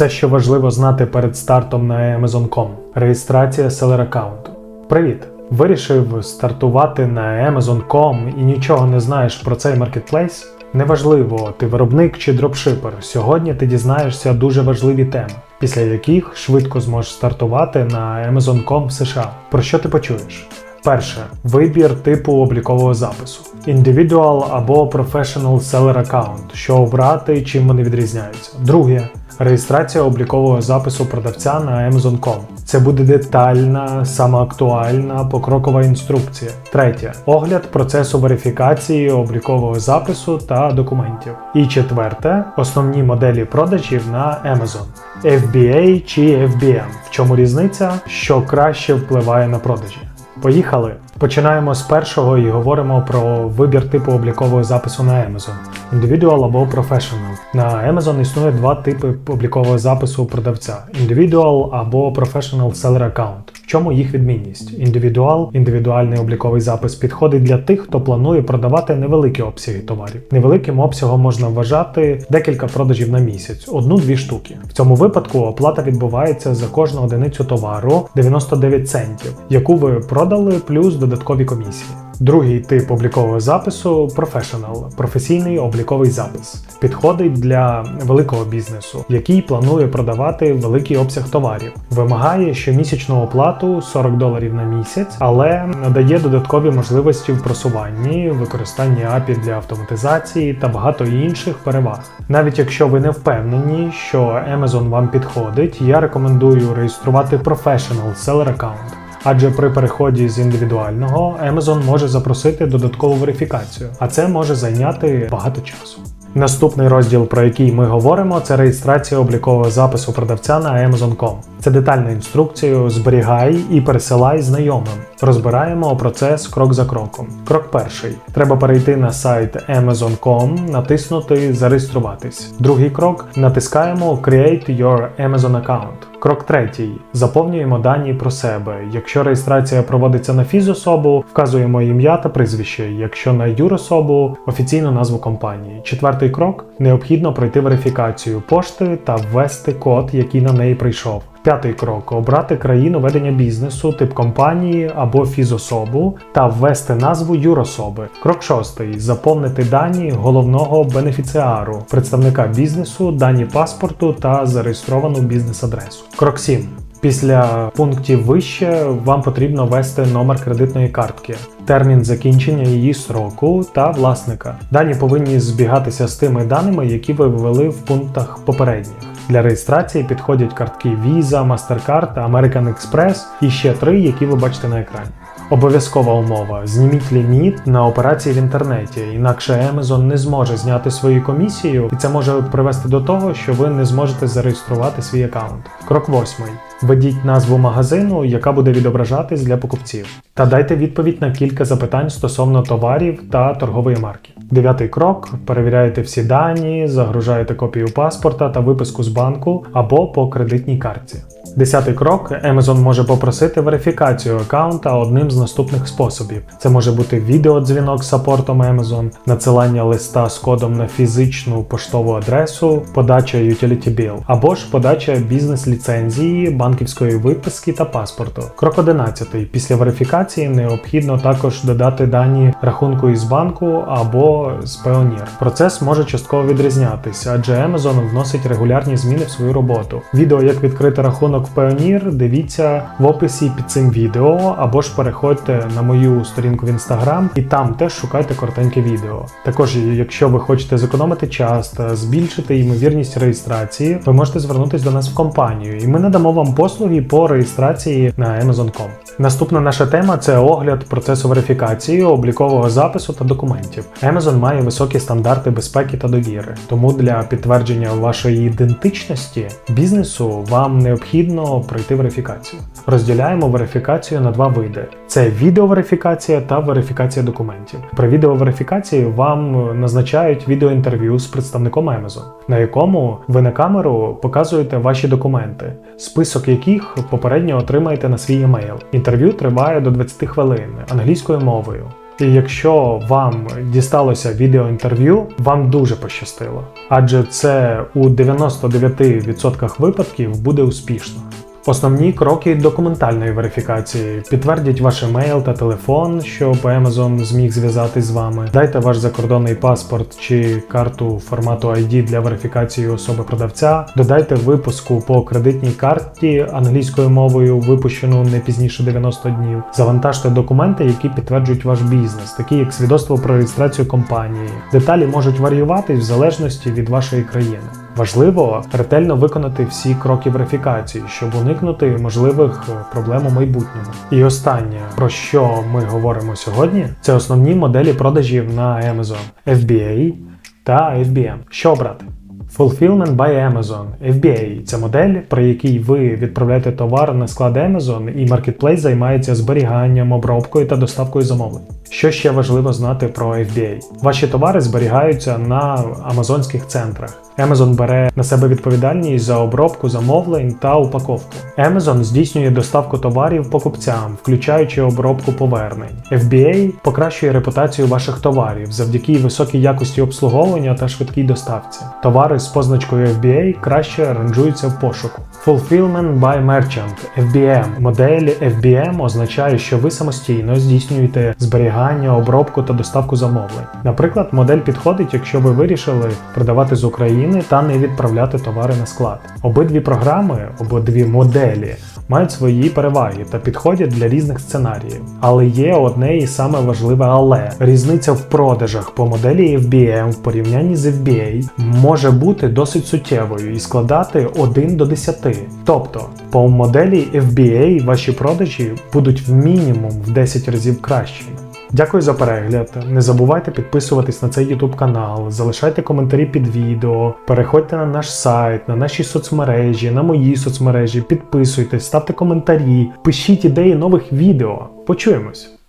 Все, що важливо знати перед стартом на Amazon.com. Реєстрація Seller аккаунту. Привіт! Вирішив стартувати на Amazon.com і нічого не знаєш про цей маркетплейс? Неважливо, ти виробник чи дропшипер. Сьогодні ти дізнаєшся дуже важливі теми, після яких швидко зможеш стартувати на Amazon.com в США. Про що ти почуєш? Перше вибір типу облікового запису: Individual або Professional Seller Account, що обрати, чим вони відрізняються. Друге реєстрація облікового запису продавця на Amazon.com. Це буде детальна, самоактуальна, покрокова інструкція. Третє огляд процесу верифікації облікового запису та документів. І четверте основні моделі продажів на Amazon. FBA чи FBM. В чому різниця, що краще впливає на продажі. Поїхали! Починаємо з першого і говоримо про вибір типу облікового запису на Amazon. Individual або Professional. На Amazon існує два типи облікового запису продавця: Individual або Professional Seller Account. Чому їх відмінність? Індивідуал, індивідуальний обліковий запис підходить для тих, хто планує продавати невеликі обсяги товарів. Невеликим обсягом можна вважати декілька продажів на місяць, одну-дві штуки. В цьому випадку оплата відбувається за кожну одиницю товару 99 центів, яку ви продали плюс додаткові комісії. Другий тип облікового запису Professional – професійний обліковий запис. Підходить для великого бізнесу, який планує продавати великий обсяг товарів. Вимагає щомісячну оплату 40 доларів на місяць, але надає додаткові можливості в просуванні, використанні API для автоматизації та багато інших переваг. Навіть якщо ви не впевнені, що Amazon вам підходить, я рекомендую реєструвати Professional Seller Account. Адже при переході з індивідуального Amazon може запросити додаткову верифікацію, а це може зайняти багато часу. Наступний розділ, про який ми говоримо, це реєстрація облікового запису продавця на Amazon.com. Це детальну інструкцію зберігай і пересилай знайомим. Розбираємо процес крок за кроком. Крок перший: треба перейти на сайт Amazon.com, натиснути Зареєструватись. Другий крок натискаємо Create your Amazon account. Крок третій. Заповнюємо дані про себе. Якщо реєстрація проводиться на фізособу, вказуємо ім'я та прізвище. Якщо на юрособу офіційну назву компанії. Четвертий крок необхідно пройти верифікацію пошти та ввести код, який на неї прийшов. П'ятий крок обрати країну ведення бізнесу, тип компанії або фізособу та ввести назву юрособи. Крок шостий заповнити дані головного бенефіціару, представника бізнесу, дані паспорту та зареєстровану бізнес-адресу. Крок 7. Після пунктів вище вам потрібно ввести номер кредитної картки, термін закінчення її сроку та власника. Дані повинні збігатися з тими даними, які ви ввели в пунктах попередніх. Для реєстрації підходять картки Visa, MasterCard, American Express і ще три, які ви бачите на екрані. Обов'язкова умова: зніміть ліміт на операції в інтернеті, інакше Amazon не зможе зняти свою комісію, і це може привести до того, що ви не зможете зареєструвати свій аккаунт. Крок восьмий. Введіть назву магазину, яка буде відображатись для покупців, та дайте відповідь на кілька запитань стосовно товарів та торгової марки. Дев'ятий крок: перевіряєте всі дані, загружаєте копію паспорта та виписку з банку або по кредитній картці. Десятий крок Amazon може попросити верифікацію аккаунта одним з наступних способів. Це може бути відеодзвінок з саппортом Amazon, надсилання листа з кодом на фізичну поштову адресу, подача utility bill, або ж подача бізнес-ліцензії, банківської виписки та паспорту. Крок 11. Після верифікації необхідно також додати дані рахунку із банку або з Payoneer. Процес може частково відрізнятися, адже Amazon вносить регулярні зміни в свою роботу. Відео, як відкрити рахунок в Payoneer, дивіться в описі під цим відео, або ж переходьте на мою сторінку в Instagram і там теж шукайте коротеньке відео. Також, якщо ви хочете зекономити час та збільшити ймовірність реєстрації, ви можете звернутися до нас в компанію, і ми надамо вам послуги по реєстрації на Amazon.com. Наступна наша тема це огляд процесу верифікації, облікового запису та документів. Amazon має високі стандарти безпеки та довіри, тому для підтвердження вашої ідентичності бізнесу вам необхідно пройти верифікацію. Розділяємо верифікацію на два види: це відеоверифікація та верифікація документів. При відеоверифікації вам назначають відеоінтерв'ю з представником Amazon, на якому ви на камеру показуєте ваші документи, список яких попередньо отримаєте на свій емейл. Інтерв'ю триває до 20 хвилин англійською мовою. І якщо вам дісталося відеоінтерв'ю, вам дуже пощастило, адже це у 99% випадків буде успішно. Основні кроки документальної верифікації підтвердіть ваш емейл та телефон, щоб Amazon зміг зв'язатись з вами. Дайте ваш закордонний паспорт чи карту формату ID для верифікації особи продавця. Додайте випуску по кредитній карті англійською мовою, випущену не пізніше 90 днів. Завантажте документи, які підтверджують ваш бізнес, такі як свідоцтво про реєстрацію компанії. Деталі можуть варіюватись в залежності від вашої країни. Важливо ретельно виконати всі кроки верифікації, щоб уникнути можливих е, проблем у майбутньому. І останнє, про що ми говоримо сьогодні, це основні моделі продажів на Amazon FBA та FBM. Що обрати? Fulfillment by Amazon FBA – це модель, при якій ви відправляєте товар на склад Amazon, і Marketplace займається зберіганням, обробкою та доставкою замовлень. Що ще важливо знати про FBA? Ваші товари зберігаються на амазонських центрах. Amazon бере на себе відповідальність за обробку замовлень та упаковку. Amazon здійснює доставку товарів покупцям, включаючи обробку повернень. FBA покращує репутацію ваших товарів завдяки високій якості обслуговування та швидкій доставці. Товари з позначкою FBA краще ранжуються в пошуку. Fulfillment by Merchant FBM. Модель FBM означає, що ви самостійно здійснюєте зберігання, обробку та доставку замовлень. Наприклад, модель підходить, якщо ви вирішили продавати з України та не відправляти товари на склад. Обидві програми, обидві моделі мають свої переваги та підходять для різних сценаріїв. Але є одне і саме важливе але різниця в продажах по моделі FBM в порівнянні з FBA може бути досить суттєвою і складати 1 до 10. Тобто, по моделі FBA ваші продажі будуть в мінімум в 10 разів кращими. Дякую за перегляд. Не забувайте підписуватись на цей YouTube канал, залишайте коментарі під відео, переходьте на наш сайт, на наші соцмережі, на мої соцмережі, підписуйтесь, ставте коментарі, пишіть ідеї нових відео. Почуємось!